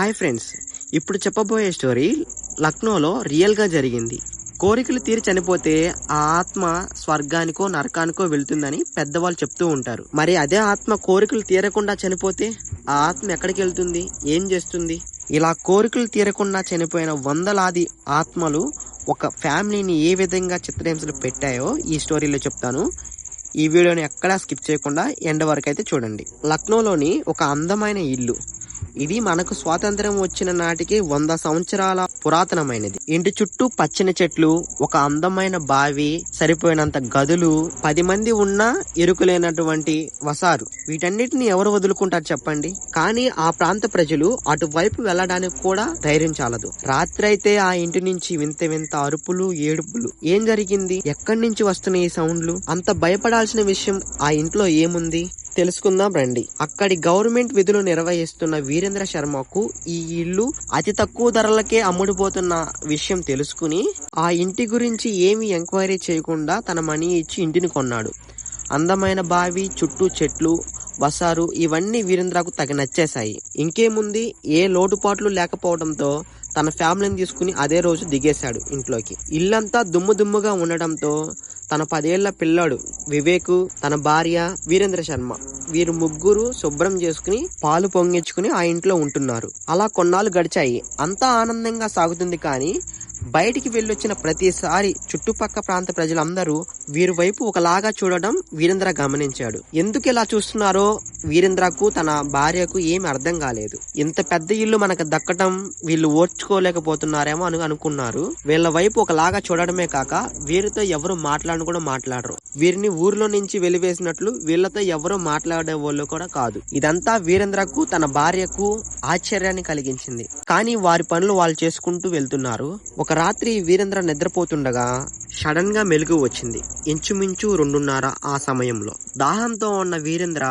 Hi friends ఇప్పుడు చెప్పబోయే story లక్నోలో రియల్గా జరిగింది. కోరికలు తీరి చనిపోతే ఆ ఆత్మ స్వర్గానికో నరకానికో వెళ్తుందని పెద్దవాళ్ళు చెప్తూ ఉంటారు. మరి అదే ఆత్మ కోరికలు తీరకుండా చనిపోతే ఆ ఆత్మ ఎక్కడికి వెళ్తుంది? ఏం చేస్తుంది? ఇలా కోరికలు తీరకుండా చనిపోయిన వందలాది ఆత్మలు ఒక ఫ్యామిలీని ఏ విధంగా చిత్రహింసలు పెట్టాయో ఈ స్టోరీలో చెప్తాను. ఈ వీడియోని ఎక్కడా స్కిప్ చేయకుండా ఎండ వరకు అయితే చూడండి. లక్నోలోని ఒక అందమైన ఇల్లు. ఇది మనకు స్వాతంత్రం వచ్చిన నాటికి వంద సంవత్సరాల పురాతనమైనది. ఇంటి చుట్టూ పచ్చని చెట్లు ఒక అందమైన బావి సరిపోయినంత గదులు పది మంది ఉన్నా ఎరుకులేనటువంటి వసారు. వీటన్నిటిని ఎవరు వదులుకుంటారు చెప్పండి? కానీ ఆ ప్రాంత ప్రజలు అటువైపు వెళ్ళడానికి కూడా ధైర్యం చాలదు. రాత్రి అయితే ఆ ఇంటి నుంచి వింత వింత అరుపులు ఏడుపులు. ఏం జరిగింది? ఎక్కడి నుంచి వస్తున్నాయి ఈ సౌండ్లు? అంత భయపడాల్సిన విషయం ఆ ఇంట్లో ఏముంది? తెలుసుకుందాం రండి. అక్కడి గవర్నమెంట్ విధులు నిర్వహిస్తున్న వీరేంద్ర శర్మకు ఈ ఇల్లు అతి తక్కువ ధరలకే అమ్ముడుపోతున్న విషయం తెలుసుకుని ఆ ఇంటి గురించి ఏమీ ఎంక్వైరీ చేయకుండా తన మనీ ఇచ్చి ఇంటిని కొన్నాడు. అందమైన బావి చుట్టూ చెట్లు బసారు ఇవన్నీ వీరేంద్రకు తగ నచ్చేశాయి. ఇంకేముంది? ఏ లోటుపాట్లు లేకపోవడంతో తన ఫ్యామిలీని తీసుకుని అదే రోజు దిగేశాడు ఇంట్లోకి. ఇల్లంతా దుమ్ము దుమ్ముగా ఉండడంతో తన పదేళ్ళ పిల్లాడు వివేక్ తన భార్య వీరేంద్ర శర్మ. వీరు ముగ్గురు శుభ్రం చేసుకుని పాలు పొంగించుకుని ఆ ఇంట్లో ఉంటున్నారు. అలా కొన్నాళ్ళు గడిచాయి. అంతా ఆనందంగా సాగుతుంది కానీ బయటికి వెళ్ళొచ్చిన ప్రతిసారి చుట్టుపక్క ప్రాంత ప్రజలందరూ వీరి వైపు ఒకలాగా చూడడం వీరేంద్ర గమనించాడు. ఎందుకు ఇలా చూస్తున్నారో వీరేంద్రకు తన భార్యకు ఏమి అర్థం కాలేదు. ఇంత పెద్ద ఇల్లు మనకు దక్కటం వీళ్ళు ఓర్చుకోలేకపోతున్నారేమో అని అనుకున్నారు. వీళ్ళ వైపు ఒకలాగా చూడడమే కాక వీరితో ఎవరు మాట్లాడను కూడా మాట్లాడరు. వీరిని ఊర్లో నుంచి వెలివేసినట్లు వీళ్ళతో ఎవరు మాట్లాడే వాళ్ళు కూడా కాదు. ఇదంతా వీరేంద్రకు తన భార్యకు ఆశ్చర్యాన్ని కలిగించింది. కానీ వారి పనులు వాళ్ళు చేసుకుంటూ వెళ్తున్నారు. ఒక రాత్రి వీరేంద్ర నిద్రపోతుండగా సడన్గా మెలుగు వచ్చింది. ఇంచుమించు రెండున్నర ఆ సమయంలో. దాహంతో ఉన్న వీరేంద్ర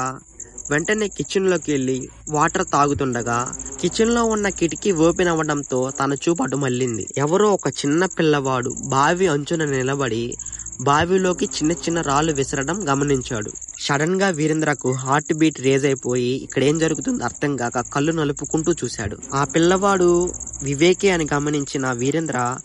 వెంటనే కిచెన్లోకి వెళ్ళి వాటర్ తాగుతుండగా కిచెన్లో ఉన్న కిటికీ ఓపెన్ అవ్వడంతో తన చూపాటు మళ్ళింది. ఎవరో ఒక చిన్న పిల్లవాడు బావి అంచున నిలబడి బావిలోకి చిన్న చిన్న రాళ్ళు విసరడం గమనించాడు. సడన్గా వీరేంద్రకు హార్ట్ బీట్ రేజ్ అయిపోయి ఇక్కడ ఏం జరుగుతుందో అర్థం కాక కళ్ళు నలుపుకుంటూ చూశాడు. ఆ పిల్లవాడు వివేకే అని గమనించిన వీరేంద్ర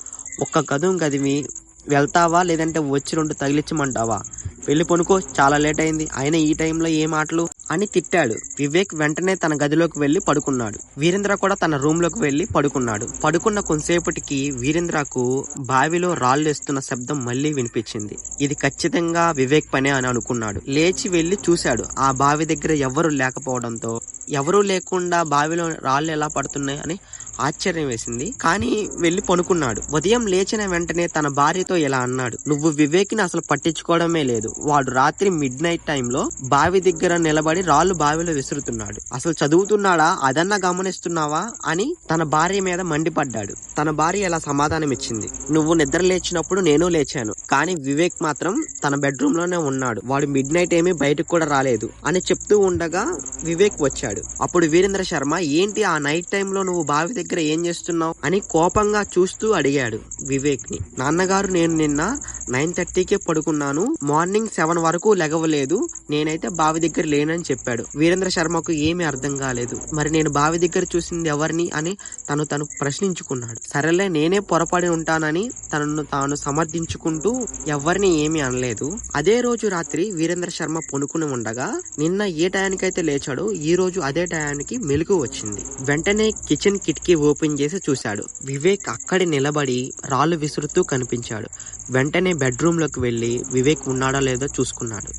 ఒక్క గదుం గదివి వెళ్తావా? లేదంటే వచ్చి రెండు తగిలించమంటావా? వెళ్ళి పనుకో చాలా లేట్ అయింది. అయినా ఈ టైంలో ఏ మాటలు? అని తిట్టాడు. వివేక్ వెంటనే తన గదిలోకి వెళ్ళి పడుకున్నాడు. వీరేంద్ర కూడా తన రూమ్లోకి వెళ్ళి పడుకున్నాడు. పడుకున్న కొంతసేపటికి వీరేంద్రకు బావిలో రాళ్ళు వేస్తున్న శబ్దం మళ్ళీ వినిపించింది. ఇది ఖచ్చితంగా వివేక్ పనే అని అనుకున్నాడు. లేచి వెళ్ళి చూశాడు. ఆ బావి దగ్గర ఎవరు లేకపోవడంతో ఎవరూ లేకుండా బావిలో రాళ్ళు ఎలా పడుతున్నాయి అని ఆశ్చర్యం వేసింది. కానీ వెళ్ళి పనుకున్నాడు. ఉదయం లేచిన వెంటనే తన భార్యతో ఇలా అన్నాడు. నువ్వు వివేక్ని అసలు పట్టించుకోవడమే లేదు. వాడు రాత్రి మిడ్ నైట్ టైంలో బావి దగ్గర నిలబడి రాళ్ళు బావిలో విసురుతున్నాడు. అసలు చదువుతున్నాడా? అదన్నా గమనిస్తున్నావా? అని తన భార్య మీద మండిపడ్డాడు. తన భార్య ఇలా సమాధానం ఇచ్చింది. నువ్వు నిద్ర లేచినప్పుడు నేను లేచాను. కానీ వివేక్ మాత్రం తన బెడ్రూమ్లోనే ఉన్నాడు. వాడు మిడ్ నైట్ ఏమీ బయటకు కూడా రాలేదు అని చెప్తూ ఉండగా వివేక్ వచ్చాడు. అప్పుడు వీరేంద్ర శర్మ ఏంటి ఆ నైట్ టైంలో నువ్వు బావి దగ్గర ఏం చేస్తున్నావు అని కోపంగా చూస్తూ అడిగాడు వివేక్ని నాన్నగారు నేను నిన్న నైన్ థర్టీకే పడుకున్నాను. మార్నింగ్ సెవెన్ వరకు లెగవలేదు నేనైతే బావి దగ్గర లేనని చెప్పాడు. వీరేంద్ర శర్మకు ఏమీ అర్థం కాలేదు. మరి నేను బావి దగ్గర చూసింది ఎవరిని అని తను తను ప్రశ్నించుకున్నాడు. సరేలే నేనే పొరపడి ఉంటానని తనను తాను సమర్థించుకుంటూ ఎవరిని ఏమీ అనలేదు. అదే రోజు రాత్రి వీరేంద్ర శర్మ పొనుకుని ఉండగా నిన్న ఏ టయానికైతే లేచాడో ఈ రోజు అదే టయానికి మెలుగు వచ్చింది. వెంటనే కిచెన్ కిటికీ ఓపెన్ చేసి చూశాడు. వివేక్ అక్కడి నిలబడి రాళ్ళు విసురుతూ కనిపించాడు. వెంటనే బెడ్రూమ్లోకి వెళ్ళి వివేక్ ఉన్నాడా లేదో చూసుకున్నాడు.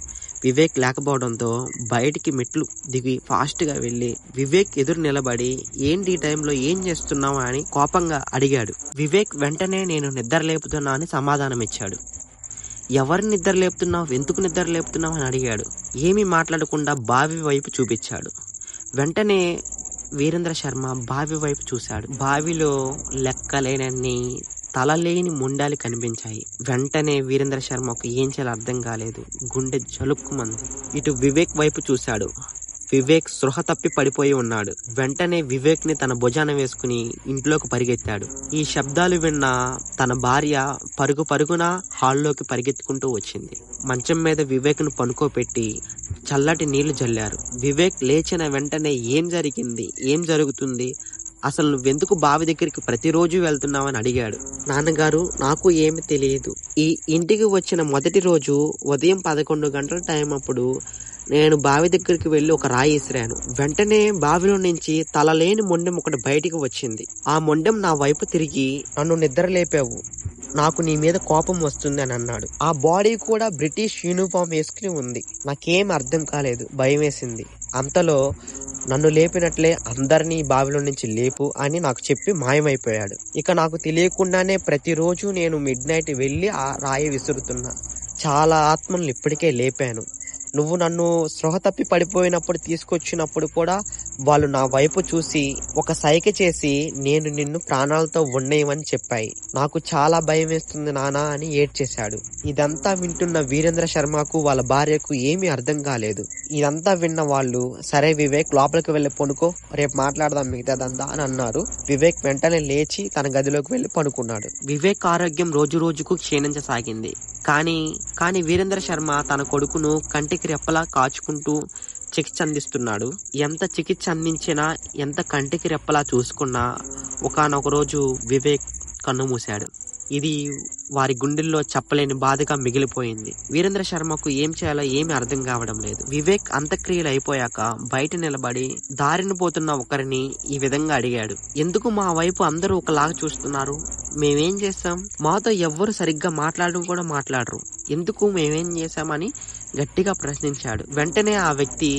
వివేక్ లేకపోవడంతో బయటికి మెట్లు దిగి ఫాస్ట్గా వెళ్ళి వివేక్ ఎదురు నిలబడి ఏంటి ఈ టైంలో ఏం చేస్తున్నావు? అని కోపంగా అడిగాడు. వివేక్ వెంటనే నేను నిద్ర లేపుతున్నా అని సమాధానం ఇచ్చాడు ఎవరిని నిద్ర లేపుతున్నావు? ఎందుకు నిద్ర లేపుతున్నావు? అని అడిగాడు. ఏమీ మాట్లాడకుండా బావి వైపు చూపించాడు. వెంటనే వీరేంద్ర శర్మ బావి వైపు చూశాడు. బావిలో లెక్కలేనన్ని తలలేని ముండాలు కనిపించాయి. వెంటనే వీరేంద్ర శర్మకు ఏం చేయాలో అర్థం కాలేదు. గుండె జలుక్కుమంది. ఇటు వివేక్ వైపు చూశాడు. వివేక్ సృహ తప్పి పడిపోయి ఉన్నాడు. వెంటనే వివేక్ని తన భుజాన వేసుకుని ఇంట్లోకి పరిగెత్తాడు. ఈ శబ్దాలు విన్న తన భార్య పరుగు పరుగున హాల్లోకి పరిగెత్తుకుంటూ వచ్చింది. మంచం మీద వివేక్ను పనుకోపెట్టి చల్లటి నీళ్ళు జల్లారు. వివేక్ లేచిన వెంటనే ఏం జరిగింది? ఏం జరుగుతుంది? అసలు నువ్వెందుకు బావి దగ్గరికి ప్రతిరోజు వెళ్తున్నావని అడిగాడు. నాన్నగారు నాకు ఏమి తెలియదు. ఈ ఇంటికి వచ్చిన మొదటి రోజు ఉదయం పదకొండు గంటల టైం అప్పుడు నేను బావి దగ్గరికి వెళ్ళి ఒక రాయి ఇసిరాను వెంటనే బావిలో నుంచి తలలేని మొండెం ఒకటి బయటికి వచ్చింది. ఆ మొండెం నా వైపు తిరిగి నన్ను నిద్ర లేపావు నాకు నీ మీద కోపం వస్తుంది అని అన్నాడు. ఆ బాడీ కూడా బ్రిటిష్ యూనిఫామ్ వేసుకుని ఉంది. నాకేం అర్థం కాలేదు. భయం వేసింది. అంతలో నన్ను లేపినట్లే అందరినీ బావిలో నుంచి లేపు అని నాకు చెప్పి మాయమైపోయాడు. ఇక నాకు తెలియకుండానే ప్రతిరోజు నేను మిడ్ నైట్ వెళ్ళి ఆ రాయి విసురుతున్నా. చాలా ఆత్మలను ఇప్పటికే లేపాను. నువ్వు నన్ను స్పృహ తప్పి పడిపోయినప్పుడు తీసుకొచ్చినప్పుడు కూడా వాళ్ళు నా వైపు చూసి ఒక సైక చేసి నేను నిన్ను ప్రాణాలతో ఉండేయమని చెప్పాయి. నాకు చాలా భయం వేస్తుంది నానా అని ఏడ్చేశాడు. ఇదంతా వింటున్న వీరేంద్ర శర్మకు వాళ్ళ భార్యకు ఏమీ అర్థం కాలేదు. ఇదంతా విన్న వాళ్ళు సరే వివేక్ లోపలికి వెళ్ళి పనుకో రేపు మాట్లాడదాం మిగతాదంతా అని అన్నారు. వివేక్ వెంటనే లేచి తన గదిలోకి వెళ్ళి పనుకున్నాడు వివేక్ ఆరోగ్యం రోజు రోజుకు క్షీణించసాగింది. కానీ కానీ వీరేంద్ర శర్మ తన కొడుకును కంటికి రెప్పలా కాచుకుంటూ చికిత్స అందిస్తున్నాడు. ఎంత చికిత్స అందించినా ఎంత కంటికి రెప్పలా చూసుకున్నా ఒకానొక రోజు వివేక్ కన్ను మూశాడు. ఇది వారి గుండెల్లో చెప్పలేని బాధగా మిగిలిపోయింది. వీరేంద్ర శర్మకు ఏం చేయాలో ఏమీ అర్థం కావడం లేదు. వివేక్ అంత్యక్రియలు అయిపోయాక బయట నిలబడి దారిన పోతున్న ఒకరిని ఈ విధంగా అడిగాడు. ఎందుకు మా వైపు అందరూ ఒకలాగా చూస్తున్నారు? మేమేం చేస్తాం మాతో ఎవ్వరు సరిగ్గా మాట్లాడడం కూడా మాట్లాడరు. ఎందుకు మేమేం చేశామని గట్టిగా ప్రశ్నించాడు. వెంటనే ఆ వ్యక్తి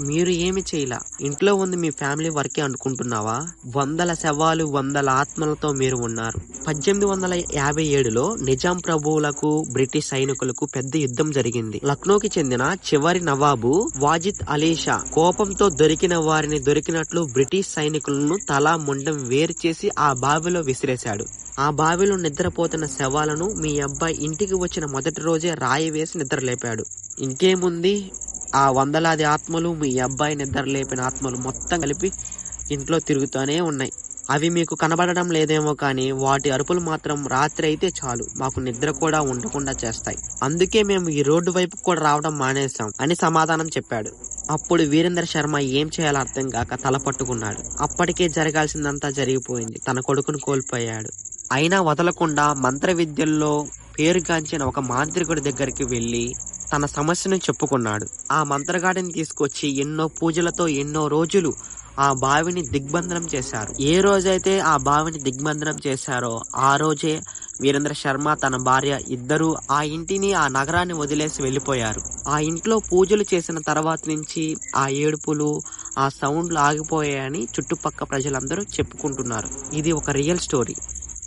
మీరు ఏమి చేయలా? ఇంట్లో ఉంది మీ ఫ్యామిలీ వరకే అనుకుంటున్నావా? వందల శవాలు వందల ఆత్మలతో మీరు ఉన్నారు. పద్దెనిమిది వందల యాభై ఏడులో నిజాం ప్రభువులకు బ్రిటిష్ సైనికులకు పెద్ద యుద్ధం జరిగింది. లక్నోకి చెందిన చివరి నవాబు వాజిద్ అలీషా కోపంతో దొరికిన వారిని దొరికినట్లు బ్రిటిష్ సైనికులను తలా ముండం వేరు చేసి ఆ బావిలో విసిరేశాడు. ఆ బావిలో నిద్రపోతున్న శవాలను మీ అబ్బాయి ఇంటికి వచ్చిన మొదటి రోజే రాయి వేసి నిద్రలేపాడు. ఇంకేముంది? ఆ వందలాది ఆత్మలు మీ అబ్బాయి నిద్ర లేపిన ఆత్మలు మొత్తం కలిపి ఇంట్లో తిరుగుతూనే ఉన్నాయి. అవి మీకు కనబడడం లేదేమో కానీ వాటి అరుపులు మాత్రం రాత్రి అయితే చాలు. మాకు నిద్ర కూడా ఉండకుండా చేస్తాయి. అందుకే మేము ఈ రోడ్డు వైపు కూడా రావడం మానేశాం అని సమాధానం చెప్పాడు. అప్పుడు వీరేంద్ర శర్మ ఏం చేయాలో అర్థం కాక తల పట్టుకున్నాడు. అప్పటికే జరగాల్సిందంతా జరిగిపోయింది. తన కొడుకును కోల్పోయాడు. అయినా వదలకుండా మంత్ర విద్యల్లో పేరుగాంచిన ఒక మాంత్రికుడి దగ్గరికి వెళ్ళి తన సమస్యను చెప్పుకున్నాడు. ఆ మంత్రగాడిని తీసుకొచ్చి ఎన్నో పూజలతో ఎన్నో రోజులు ఆ బావిని దిగ్బంధనం చేశారు. ఏ రోజైతే ఆ బావిని దిగ్బంధనం చేశారో ఆ రోజే వీరేంద్ర శర్మ తన భార్య ఇద్దరు ఆ ఇంటిని ఆ నగరాన్ని వదిలేసి వెళ్ళిపోయారు. ఆ ఇంట్లో పూజలు చేసిన తర్వాత నుంచి ఆ ఏడుపులు ఆ సౌండ్లు ఆగిపోయాయని చుట్టుపక్క ప్రజలందరూ చెప్పుకుంటున్నారు. ఇది ఒక రియల్ స్టోరీ.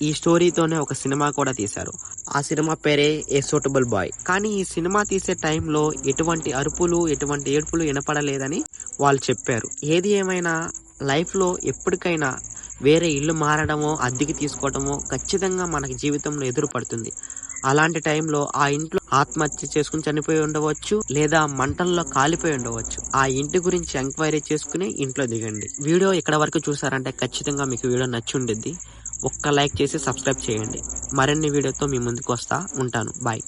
ఈ స్టోరీతోనే ఒక సినిమా కూడా తీశారు. ఆ సినిమా పేరే ఏ సూటబుల్ బాయ్ కానీ ఈ సినిమా తీసే టైంలో ఎటువంటి అరుపులు ఎటువంటి ఏడుపులు వినపడలేదని వాళ్ళు చెప్పారు. ఏది ఏమైనా లైఫ్లో ఎప్పటికైనా వేరే ఇల్లు మారడమో అద్దెకి తీసుకోవడమో ఖచ్చితంగా మనకి జీవితంలో ఎదురుపడుతుంది అలాంటి టైంలో ఆ ఇంట్లో ఆత్మహత్య చేసుకుని చనిపోయి ఉండవచ్చు లేదా మంటల్లో కాలిపోయి ఉండవచ్చు. ఆ ఇంటి గురించి ఎంక్వైరీ చేసుకుని ఇంట్లో దిగండి. వీడియో ఇక్కడ వరకు చూసారంటే ఖచ్చితంగా మీకు వీడియో నచ్చి ఉండిద్ది. ఒక్క లైక్ చేసి సబ్స్క్రైబ్ చేయండి. మరిన్ని వీడియోతో మీ ముందుకు వస్తా. ఉంటాను. బాయ్